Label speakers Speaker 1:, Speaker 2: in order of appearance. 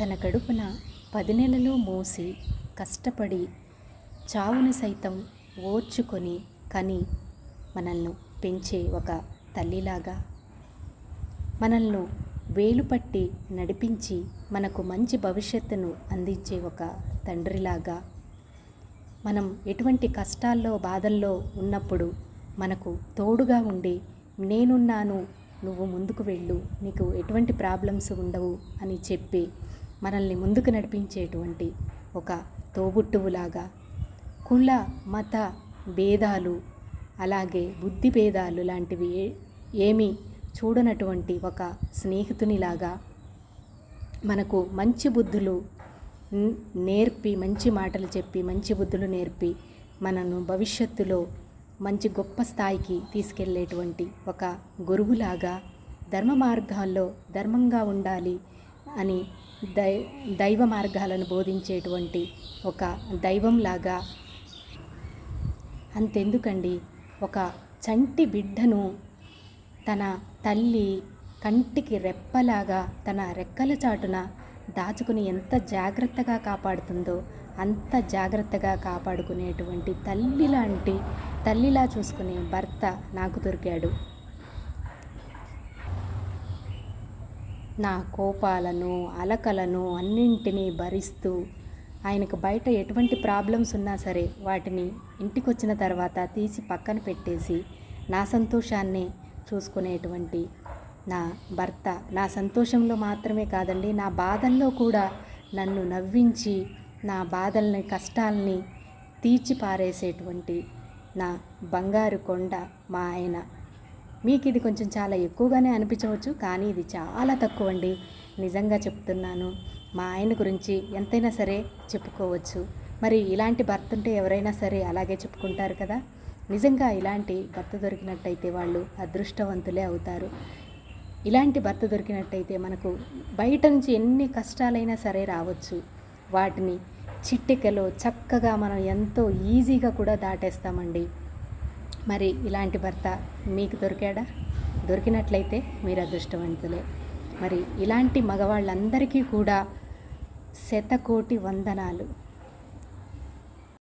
Speaker 1: తన కడుపున పది నెలలు మోసి కష్టపడి చావుని సైతం ఓర్చుకొని కని మనల్ని పెంచే ఒక తల్లిలాగా. మనల్ని వేలు పట్టి నడిపించి మనకు మంచి భవిష్యత్తును అందించే ఒక తండ్రిలాగా. మనం ఎటువంటి కష్టాల్లో బాధల్లో ఉన్నప్పుడు మనకు తోడుగా ఉండి నేనున్నాను నువ్వు ముందుకు వెళ్ళు నీకు ఎటువంటి ప్రాబ్లమ్స్ ఉండవు అని చెప్పి మనల్ని ముందుకు నడిపించేటువంటి ఒక తోబుట్టువులాగా కుల మత భేదాలు అలాగే బుద్ధి భేదాలు లాంటివి ఏమీ చూడనటువంటి ఒక స్నేహితునిలాగా మనకు మంచి బుద్ధులు నేర్పి మంచి మాటలు చెప్పి మంచి బుద్ధులు నేర్పి మనను భవిష్యత్తులో మంచి గొప్ప స్థాయికి తీసుకెళ్ళేటువంటి ఒక గురువులాగా ధర్మ మార్గాల్లో ధర్మంగా ఉండాలి అని దై దైవ మార్గాలను బోధించేటువంటి ఒక దైవంలాగా అంతెందుకండి. ఒక చంటి బిడ్డను తన తల్లి కంటికి రెప్పలాగా తన రెక్కల చాటున దాచుకుని ఎంత జాగ్రత్తగా కాపాడుతుందో అంత జాగ్రత్తగా కాపాడుకునేటువంటి తల్లి లాంటి తల్లిలా చూసుకునే భర్త నాకు దొరికాడు. నా కోపాలను అలకలను అన్నింటినీ భరిస్తూ ఆయనకు బయట ఎటువంటి ప్రాబ్లమ్స్ ఉన్నా సరే వాటిని ఇంటికి వచ్చిన తర్వాత తీసి పక్కన పెట్టేసి నా సంతోషాన్ని చూసుకునేటువంటి నా భర్త. నా సంతోషంలో మాత్రమే కాదండి నా బాధల్లో కూడా నన్ను నవ్వించి నా బాధల్ని కష్టాల్ని తీర్చిపారేసేటువంటి నా బంగారు కొండ మా ఆయన. మీకు ఇది కొంచెం చాలా ఎక్కువగానే అనిపించవచ్చు కానీ ఇది చాలా తక్కువ అండి నిజంగా చెప్తున్నాను. మా ఆయన గురించి ఎంతైనా సరే చెప్పుకోవచ్చు. మరి ఇలాంటి భర్త ఉంటే ఎవరైనా సరే అలాగే చెప్పుకుంటారు కదా? నిజంగా ఇలాంటి భర్త దొరికినట్టయితే వాళ్ళు అదృష్టవంతులే అవుతారు. ఇలాంటి భర్త దొరికినట్టయితే మనకు బయట నుంచి ఎన్ని కష్టాలైనా సరే రావచ్చు. వాటిని చిట్టికలో చక్కగా మనం ఎంతో ఈజీగా కూడా దాటేస్తామండి. మరి ఇలాంటి భర్త మీకు దొరికాడా? దొరికినట్లయితే మీరు అదృష్టవంతులే. మరి ఇలాంటి మగవాళ్ళందరికీ కూడా శతకోటి వందనాలు.